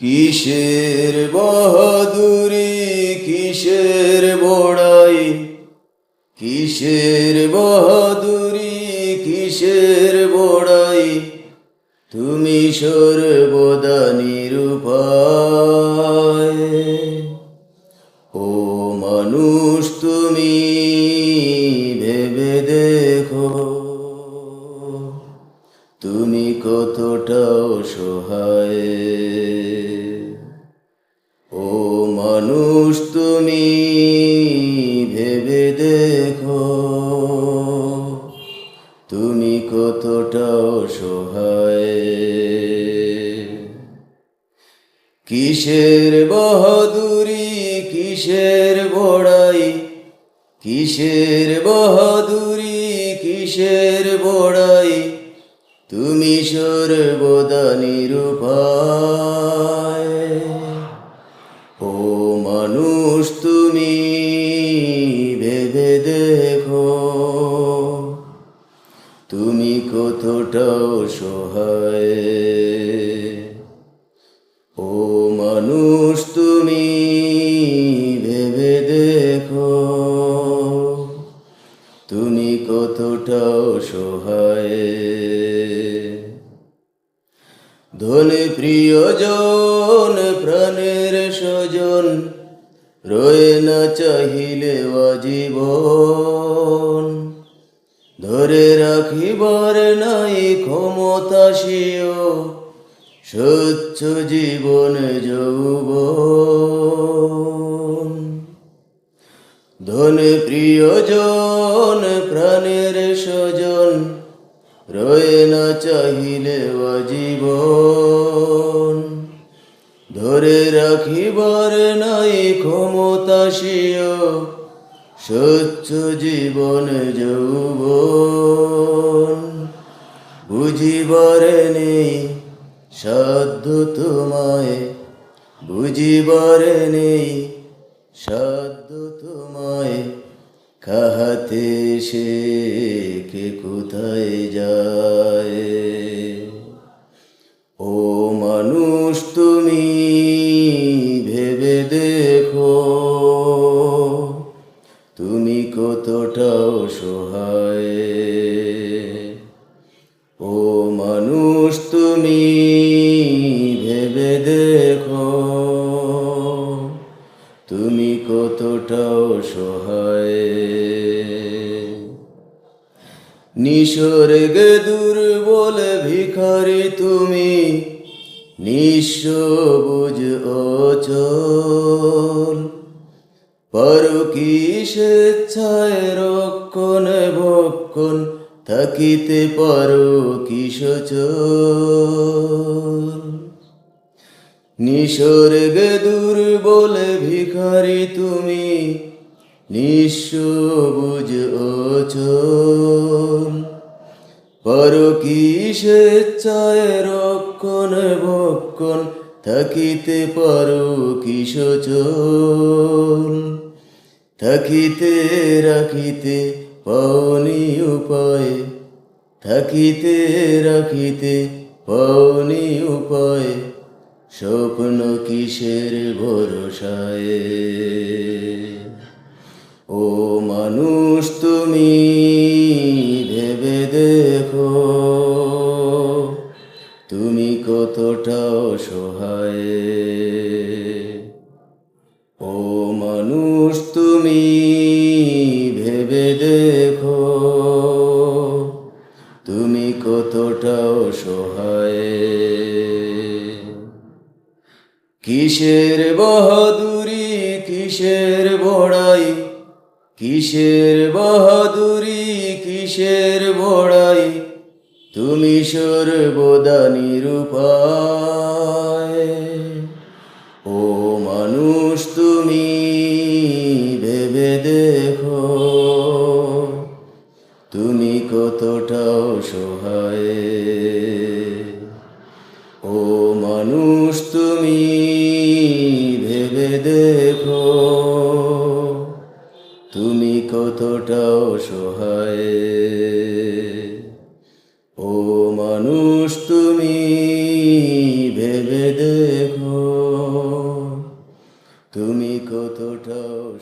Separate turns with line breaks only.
কিসের বাহাদুরি, কিসের বড়াই? কিসের বাহাদুরি, কিসের বড়াই? তুমি সর্বদা নিরুপায় ও মানুষ, তুমি ভেবে দেখো। তুমি কতটা অসহায় ও মানুষ তুমি ভেবে দেখো। তুমি কতটা অসহায়। কিসের বাহাদুরি, কিসের বড়াই? কিসের বাহাদুরি, কিসের বড়াই? তুমি সর্বদা নিরুপায়। তুমি কতটা সহায় ও মানুষ, তুমি ভেবে দেখো, তুমি কতটা সহায় ধনে প্রিয়জন, প্রাণের স্বজন, রয়ে না চাহিলে জীবন ধরে রাখিবার নাই ক্ষমতা সিও। স্বচ্ছ জীবন যৌবন। ধনে প্রিয়জন, প্রাণের স্বজন, রয়ে না চাহিলে জীবন ধরে রাখিবার নাই ক্ষমতা সিও। স্বচ্ছ জীবন যৌবন বুঝিবার নেই সাধ্য তোমায় বুঝিবার নেই সাধ্য তোমায়, কাহাতে সে কে কোথায় যায়? কতটা সহায় ও মানুষ, তুমি ভেবে দেখো, তুমি কতটা সহায় নিসর্গে দুর্বল ভিখারি তুমি নিঃস্ব বুঝ অচল। পারো কি স্বেচ্ছায় রক্ষণ, ভক্ষণ থাকিতে পারো কি নিসর্গে দুর্বল ভিখারি তুমি নিঃস্ব বুঝ পর কি রক্ষণ, ভক্ষণ থাকিতে পারো কি সচল থাকিতে রাখিতে পাওনি উপায়। থাকিতে রাখিতে পাওনি উপায়। স্বপ্ন কিসের ভরসায়? ও মানুষ তুমি সহায়। ও মানুষ, তুমি ভেবে দেখো, তুমি কতটা সহায় কিসের বাহাদুরি, কিসের বড়াই? কিসের বাহাদুরি, কিসের বড়াই? তুমি সর্বদা নিরুপায়। তুমি কতটাও সহায়। ও মানুষ, তুমি ভেবে দেখো, তুমি কতটাও সহায়। ও মানুষ, তুমি ভেবে দেখো, তুমি কতটাও